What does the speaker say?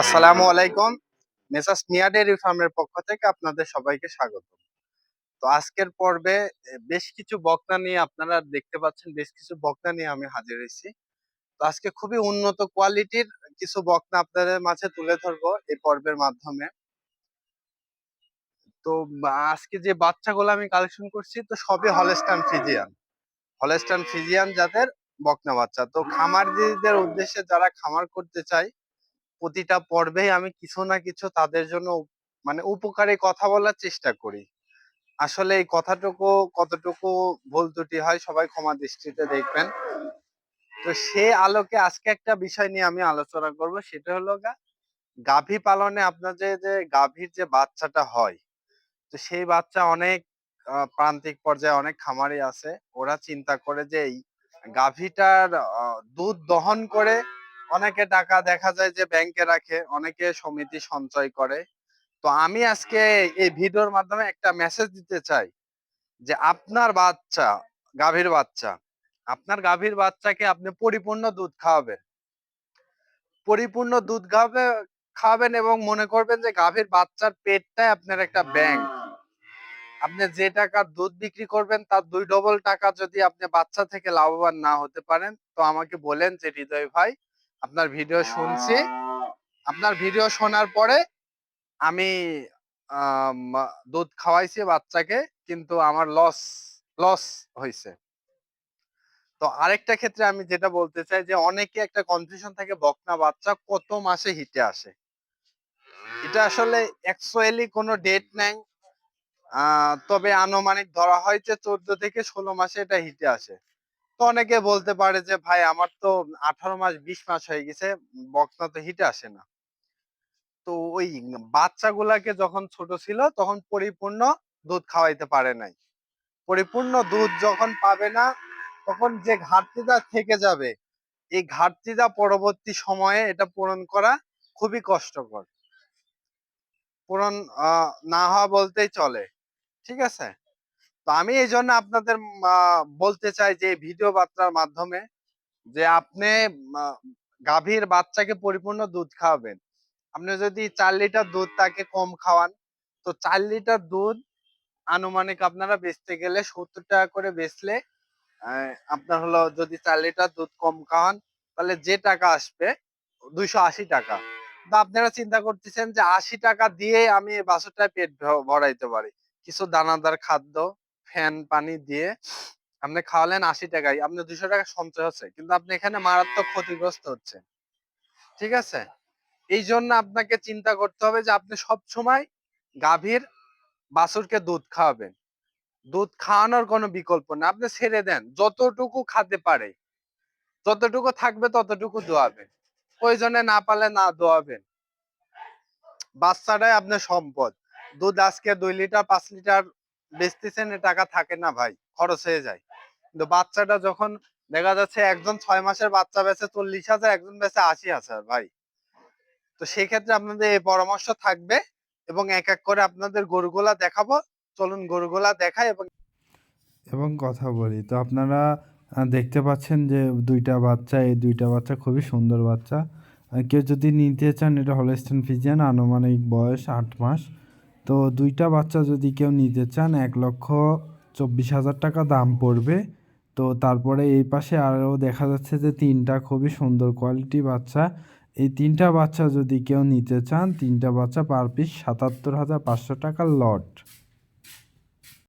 আসসালামু আলাইকুম। মেসাস মিয়া ডেয়ারি ফার্মের পক্ষ থেকে আপনাদের সবাইকে স্বাগত। তো আজকের পর্বে বেশ কিছু বকনা নিয়ে আপনারা দেখতে পাচ্ছেন, বেশ কিছু বকনা নিয়ে আমি হাজির হয়েছি। তো আজকে খুবই উন্নত কোয়ালিটির কিছু বকনা আপনাদের মাঝে তুলে ধরবো এই পর্বের মাধ্যমে। তো আজকে যে বাচ্চাগুলো আমি কালেকশন করছি, তো সবই হলস্টান ফিজিয়ান। হলস্টান ফিজিয়ান যাদের বকনা বাচ্চা। তো খামারদের উদ্দেশ্যে যারা খামার করতে চায় প্রতিটা পর্বেই আমি কিছু না কিছু তাদের জন্য মানে উপকারী কথা বলার চেষ্টা করি। আসলে এই কথাটুকু, কতটুকু ভুল ত্রুটি হয় সবাই ক্ষমা দৃষ্টিতে দেখবেন। তো সে আলোকে আজকে একটা বিষয় নিয়ে আমি আলোচনা করব, সেটা হলো গাভী পালনে আপনার যে যে গাভীর যে বাচ্চাটা হয়, তো সেই বাচ্চা অনেক প্রান্তিক পর্যায়ে অনেক খামারি আছে। ওরা চিন্তা করে যে এই গাভীটার দুধ দহন করে অনেকে টাকা দেখা যায় যে ব্যাংকে রাখে, অনেকে সমিতি সঞ্চয় করে। তো আমি আজকে এই ভিডিওর মাধ্যমে একটা মেসেজ দিতে চাই যে আপনার বাচ্চা, গাভীর বাচ্চা, আপনার গাভীর বাচ্চাকে আপনি পরিপূর্ণ দুধ খাওয়াবেন। পরিপূর্ণ দুধ খাওয়াবে খাওয়াবেন এবং মনে করবেন যে গাভীর বাচ্চার পেটটাই আপনার একটা ব্যাংক আপনি যে টাকার দুধ বিক্রি করবেন, তার দুই ডবল টাকা যদি আপনি বাচ্চা থেকে লাভবান না হতে পারেন, তো আমাকে বলেন যে হৃদয় ভাই আপনার ভিডিও শুনছি। আপনার ভিডিও শোনার পরে আমি দুধ খাওয়াইছি বাচ্চাকে কিন্তু আমার লস লস হয়েছে তো আরেকটা ক্ষেত্রে আমি যেটা বলতে চাই যে অনেকে একটা কনফিউশন থাকে বকনা বাচ্চা কত মাসে হিটে আসে? এটা আসলে অ্যাকচুয়ালি কোনো ডেট নাই। আহ, তবে আনুমানিক ধরা হয় যে চোদ্দ থেকে ষোলো মাসে এটা হিটে আসে। তো অনেকে বলতে পারে যে, ভাই, আমার তো আঠারো মাস, বিশ মাস হয়ে গেছে বকনা তো হিটে আসে না। তো ওই বাচ্চাগুলাকে যখন ছোট ছিল, তখন পরিপূর্ণ দুধ খাওয়াইতে পারে নাই। পরিপূর্ণ দুধ যখন পাবে না, তখন যে ঘাটতিটা থেকে যাবে, এই ঘাটতিটা পরবর্তী সময়ে এটা পূরণ করা খুবই কষ্টকর। পূরণ না হওয়া বলতেই চলে। ঠিক আছে? তো আমি এই জন্য আপনাদের বলতে চাই যে ভিডিও বার্তার মাধ্যমে যে আপনি গাভীর বাচ্চাকে পরিপূর্ণ দুধ খাওয়াবেন। আপনি যদি চার লিটার দুধ তাকে কম খাওয়ান, তো চার লিটার দুধ আনুমানিক আপনারা বেচতে গেলে সত্তর টাকা করে বেচলে আপনার হলো যদি চার লিটার দুধ কম খাওয়ান, তাহলে যে টাকা আসবে, দুইশো আশি টাকা। তো আপনারা চিন্তা করতেছেন যে আশি টাকা দিয়ে আমি বাছুরটায় পেট ভরাইতে পারি। কিছু দানাদার খাদ্য ফ্যান পানি দিয়ে আপনি খাওয়ালেন আশি টাকায়, আপনার দুশো টাকা সঞ্চয় হচ্ছে। কিন্তু আপনি এখানে মারাত্মক ক্ষতিগ্রস্ত হচ্ছে ঠিক আছে? এই জন্য আপনাকে চিন্তা করতে হবে যে আপনি সব সময় গাভীর বাছুরকে দুধ খাওয়াবেন। দুধ খাওয়ানোর কোনো বিকল্প না আপনি ছেড়ে দেন, যতটুকু খাতে পারে। যতটুকু থাকবে ততটুকু দোয়াবেন। প্রয়োজনে না পারলে না দোয়াবেন। বাচ্চাটাই আপনার সম্পদ। দুধ আজকে দুই লিটার, পাঁচ লিটার বেচতেছেন টাকা থাকে না ভাই, খরচ হয়ে যায়। কিন্তু বাচ্চাটা যখন দেখা যাচ্ছে একজন ছয় মাসের বাচ্চা বেচে চল্লিশ হাজার, একজন বেচে আশি হাজার ভাই। তো সেক্ষেত্রে আপনাদের এই পরামর্শ থাকবে এবং এক এক করে আপনাদের গরুগুলা দেখাবো। চলুন গরুগুলা দেখাই এবং এবং কথা বলি, তো আপনারা দেখতে পাচ্ছেন যে দুইটা বাচ্চা, এই দুইটা বাচ্চা খুবই সুন্দর বাচ্চা। কেউ যদি নিতে চান, এটা হলস্টেন ফিজিয়ান, আনুমানিক বয়স আট মাস। তো দুইটা বাচ্চা যদি কেউ নিতে চান, এক লক্ষ চব্বিশ হাজার টাকা দাম পড়বে। তো তারপরে এই পাশে আরও দেখা যাচ্ছে যে তিনটা খুবই সুন্দর কোয়ালিটি বাচ্চা। এই তিনটা বাচ্চা যদি কেউ নিতে চান, তিনটা বাচ্চা পার পিস সাতাত্তর হাজার পাঁচশো টাকা লট